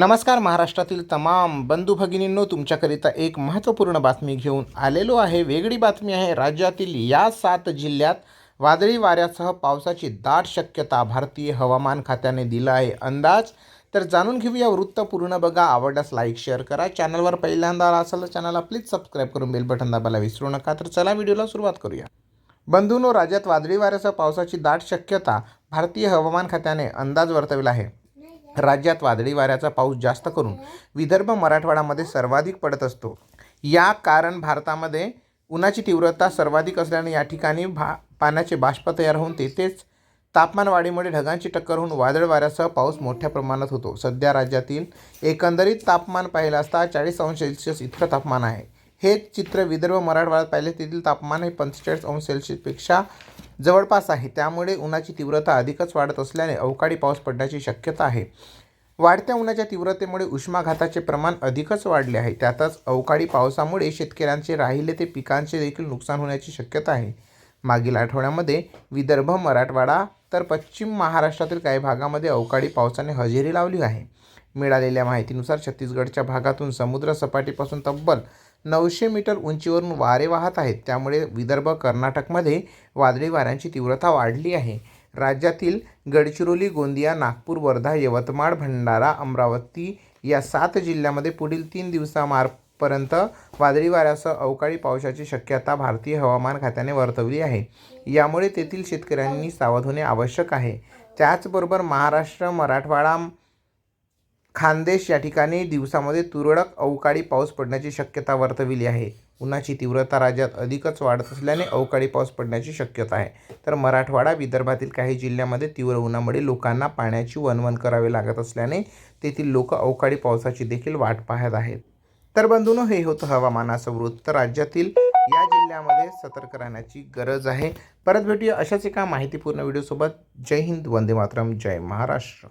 नमस्कार महाराष्ट्रातील तमाम बंधू भगिनींनो तुमच्याकरिता एक महत्त्वपूर्ण बातमी घेऊन आलेलो आहे. वेगळी बातमी आहे राज्यातील या सात जिल्ह्यात वादळी वाऱ्यासह पावसाची दाट शक्यता भारतीय हवामान खात्याने दिला आहे. अंदाज? तर जाणून घेऊया वृत्त पूर्ण बघा. आवडल्यास लाईक शेअर करा. चॅनलवर पहिल्यांदा आला असाल तर चॅनलला प्लीज सबस्क्राईब करून बेल बटन दाबायला विसरू नका. तर चला व्हिडिओला सुरुवात करूया. बंधूंनो राज्यात वादळी वाऱ्यासह पावसाची दाट शक्यता भारतीय हवामान खात्याने अंदाज वर्तविला आहे. राज्यात वादळी वाऱ्याचा पाऊस जास्त करून विदर्भ मराठवाड्यामध्ये सर्वाधिक पडत असतो. या कारण भारतामध्ये उन्हाची तीव्रता सर्वाधिक असल्याने या ठिकाणी भा पाण्याचे बाष्प तयार होऊन तेथेच तापमान वाढीमुळे ढगांची टक्कर होऊन वादळ वाऱ्यासह पाऊस मोठ्या प्रमाणात होतो. सध्या राज्यातील एकंदरीत तापमान पाहिलं असता चाळीस अंश सेल्सिअस इतकं तापमान आहे. हे चित्र विदर्भ मराठवाड्यात पाहिले तेथील तापमान हे पंचेचाळीस अंश सेल्सिअसपेक्षा जवळपास आहे. त्यामुळे उन्हाची तीव्रता अधिकच वाढत असल्याने अवकाळी पाऊस पडण्याची शक्यता आहे. वाढत्या उन्हाच्या तीव्रतेमुळे उष्माघाताचे प्रमाण अधिकच वाढले आहे. त्यातच अवकाळी पावसामुळे शेतकऱ्यांचे राहिले ते पिकांचे देखील नुकसान होण्याची शक्यता आहे. मागील आठवड्यामध्ये विदर्भ मराठवाडा तर पश्चिम महाराष्ट्रातील काही भागामध्ये अवकाळी पावसाने हजेरी लावली आहे. मिळालेल्या माहितीनुसार छत्तीसगडच्या भागातून समुद्र सपाटीपासून तब्बल नऊशे मीटर उंचीवरून वारे वाहत आहेत. त्यामुळे विदर्भ कर्नाटकमध्ये वादळी वाऱ्यांची तीव्रता वाढली आहे. राज्यातील गडचिरोली गोंदिया नागपूर वर्धा यवतमाळ भंडारा अमरावती या सात जिल्ह्यामध्ये पुढील तीन दिवसामार्पर्यंत वादळी वाऱ्यासह अवकाळी पावसाची शक्यता भारतीय हवामान खात्याने वर्तवली आहे. यामुळे तेथील शेतकऱ्यांनी सावध होणे आवश्यक आहे. त्याचबरोबर महाराष्ट्र मराठवाडा खानदेश या ठिकाणी दिवसामध्ये तुरळक अवकाळी पाऊस पडण्याची शक्यता वर्तविली आहे. उन्हाची तीव्रता राज्यात अधिकच वाढत असल्याने अवकाळी पाऊस पडण्याची शक्यता आहे. तर मराठवाडा विदर्भातील काही जिल्ह्यामध्ये तीव्र उन्हामुळे लोकांना पाण्याची वणवण करावे लागत असल्याने तेथील लोक अवकाळी पावसाची देखील वाट पाहत आहेत. तर बंधूनो हे होतं हवामानाचं वृत्त. राज्यातील या जिल्ह्यामध्ये सतर्क राहण्याची गरज आहे. परत भेटूया अशाच एका माहितीपूर्ण व्हिडिओसोबत. जय हिंद वंदे मातरम जय महाराष्ट्र.